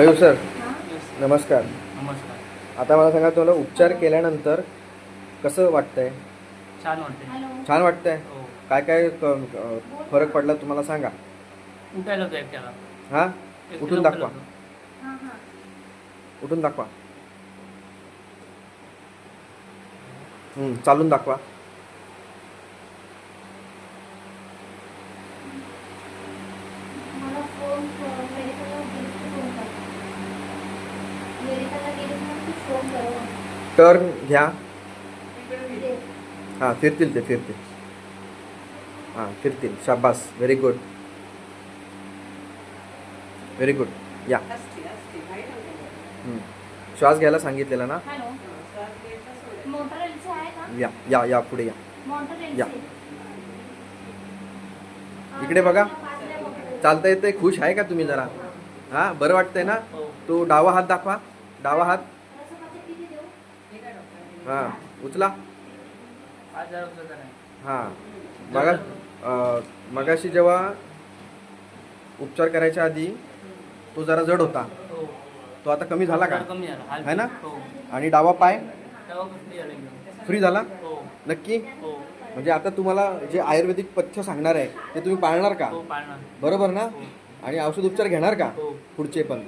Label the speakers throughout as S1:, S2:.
S1: Mayur sir नमस्कार.
S2: नमस्कार.
S1: आता मला सांगा तुम्हाला उपचार केल्यानंतर कसं वाटतंय?
S2: छान वाटते
S3: हॅलो.
S1: छान वाटतंय?
S2: हो.
S1: काय काय क- फरक पडला तुम्हाला सांगा.
S2: उठायला होतं एकट्याला
S1: हा?
S2: एकट्याला
S1: उठून
S2: उठायला
S1: दाखवा.
S2: होतं.
S3: हां हां.
S1: उठून दाखवा. हम्म, चालून दाखवा.
S3: मला फोन मेडिकलला गेली की फोन कर मेडिकलला गेली की मला तू फोन कर
S1: टर्न घ्या. हां फिरतील ते फिरतील. हां फिरतील. शाबास. व्हेरी गुड व्हेरी गुड या. हम्म. श्वास घ्यायला सांगितलेला ना?
S3: हॅलो. मोटर एलचे आहे का
S1: या या या पुढे या.
S3: मोटर
S1: या. इकडे बघा. चालता येतंय? खुश आहे का तुम्ही जरा? हां बरं वाटतंय ना?
S2: हो.
S1: तो डावा हात दाखवा. डावा हात. हां उचला. हां. अं, मगाशी जेव्हा उपचार करायच्या आधी तो जरा जड होता. तो आता कमी झाला का? है ना?
S2: हो.
S1: आणि डावा पाय? फ्री झाला
S2: हो.
S1: नक्की?
S2: हो.
S1: म्हणजे आता तुम्हाला जे आयुर्वेदिक पथ्य सांगणार आहे ते तुम्ही पाळणार का? बरोबर ना? आणि औषध उपचार घेणार का? पुढचे पण.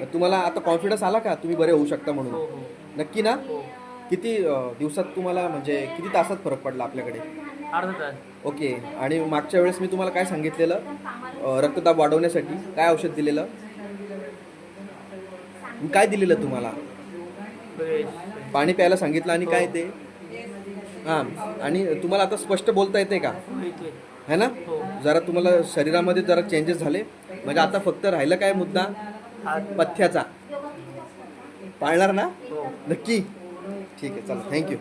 S1: मग तुम्हाला आता कॉन्फिडन्स आला का? तुम्ही बरे होऊ शकता
S2: हो
S1: म्हणून नक्की ना?
S2: हो.
S1: किती अं, दिवसात तुम्हाला म्हणजे किती तासात फरक पडला आपल्याकडे?
S2: अर्धा तास.
S1: ओके. आणि मागच्या वेळेस मी तुम्हाला काय सांगितलेलं? अं, रक्तदाब वाढवण्यासाठी काय औषध दिलेलं? मी काय दिलेलं तुम्हाला?
S2: फ्रेश.
S1: पाणी प्यायला सांगितलं आणि काय ते? हां. आणि तुम्हाला आता स्पष्ट बोलता येते का?
S2: येतोय.
S1: है ना?
S2: हो.
S1: जरा तुम्हाला शरीरामध्ये जरा चेंजेस झाले. म्हणजे आता फक्त राहिलं काय मुद्दा?
S2: हात.
S1: पथ्याचा. पाळणार ना? नक्की. ठीक आहे चला. थँक्यू